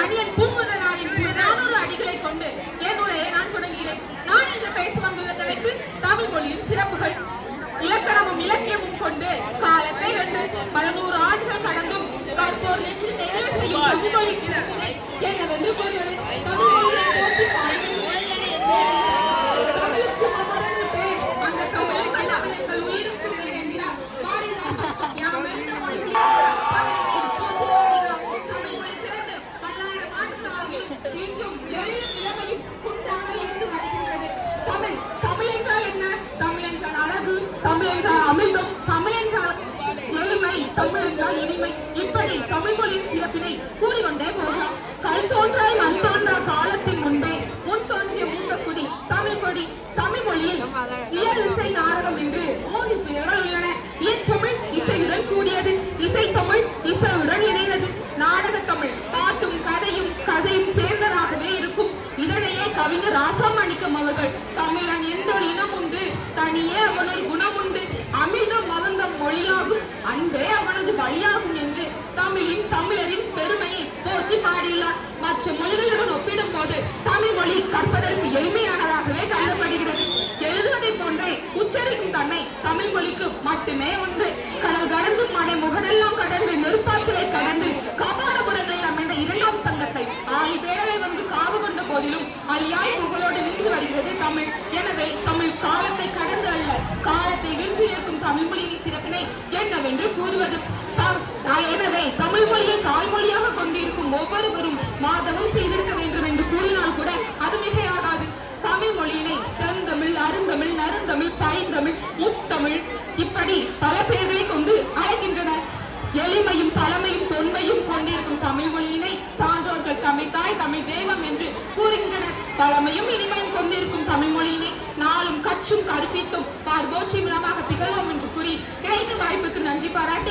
தனியன் பூங்குடனாரின் குழு நானூறு அடிகளை கொண்டு என் உரையை நான் தொடங்குகிறேன். நான் என்று பேச வந்துள்ள தலைப்பு தமிழ் மொழியின் சிறப்புகள். இலக்கணமும் இலக்கியமும் கொண்டு காலத்தை வென்று பல நூறு ஆண்டுகள் கடந்தும் கற்போர் நெற்றில் நிறைய செய்யும் தமிழ் மொழி சிறப்பினை என்னவென்று கூறுவது? தமிழ் மொழியை போற்றி தமிழுக்கு பெயர். அந்த தமிழ் தமிழர்கள் உயிருக்கும் உயிர் என்கிறார். பாரதிதாசன் யாம் இருந்த என்று கூறிக்கொண்டே போகலாம். கல் தோன்றாய் மண் தோன்றா காலத்தின் முன்பே. முன் தோன்றிய மூத்த குடி தமிழ் கொடி தமிழ் மொழியில் இயல் இசை நாடகம் என்று மூன்று பிரிவுகள் உள்ளன. இயற்றமிழ் இசையுடன் கூடியது இசை தமிழ் இசையுடன் இணைந்தது. நாடக தமிழ் பாட்டும் கதையும் கதையும் சேர்ந்ததாகவே இருக்கும். இதனையே கவிஞர் ராசாமணிக்கம் அவர்கள் தமிழன் என்றொரு இனம் உண்டு தனியே அவனொரு குணம் மொழியாகும் அவனது வழியாகும் என்று தமிழின் தமிழரின் பெருமையை போச்சு பாடியுள்ளார். மற்ற மொழிகளுடன் ஒப்பிடும் போது தமிழ் மொழி கற்பதற்கு எளிமையானதாகவே கருதப்படுகிறது. எழுதுவதை போன்றே உச்சரிக்கும் தன்மை தமிழ் மொழிக்கு மட்டுமே உண்டு. கடல் கடந்து மனை முகடெல்லாம் கடந்து நெருப்பாச்சலை கடந்து காப்பாடபுரங்களில் அமைந்த இரண்டாம் சங்கத்தை ஆழி பேரலை வந்து காவு கொண்ட போதிலும் அழியாய் புகழோடு நின்று வருகிறது தமிழ். எனவே தமிழ் காலத்தை கடந்து அல்ல காலத்தை வென்று நிற்கும் தமிழ் மொழியின் என்று கூறுவது. எனவே தமிழ் மொழியை தாய்மொழியாக கொண்டிருக்கும் ஒவ்வொருவரும் மாதவம் செய்திருக்க வேண்டும் என்று கூறினால் கூட அது மிகையாகாது. தமிழ் மொழியினை செந்தமிழ் அருந்தமிழ் நருந்தமிழ் பைந்தமிழ் முத்தமிழ் இப்படி பல பெயர்களை கொண்டு அழைக்கின்றனர். எளிமையும் பழமையும் தொன்மையும் கொண்டிருக்கும் தமிழ் மொழியினை சான்றோர்கள் தமிழ் தாய் தமிழ் தெய்வம் என்று கூறுகின்றனர். பழமையும் இனிமையும் மற்றும் கற்பித்தும் பார்போச்சி மூலமாக திகழும் என்று கூறி கிடைத்த வாய்ப்புக்கு நன்றி பாராட்டி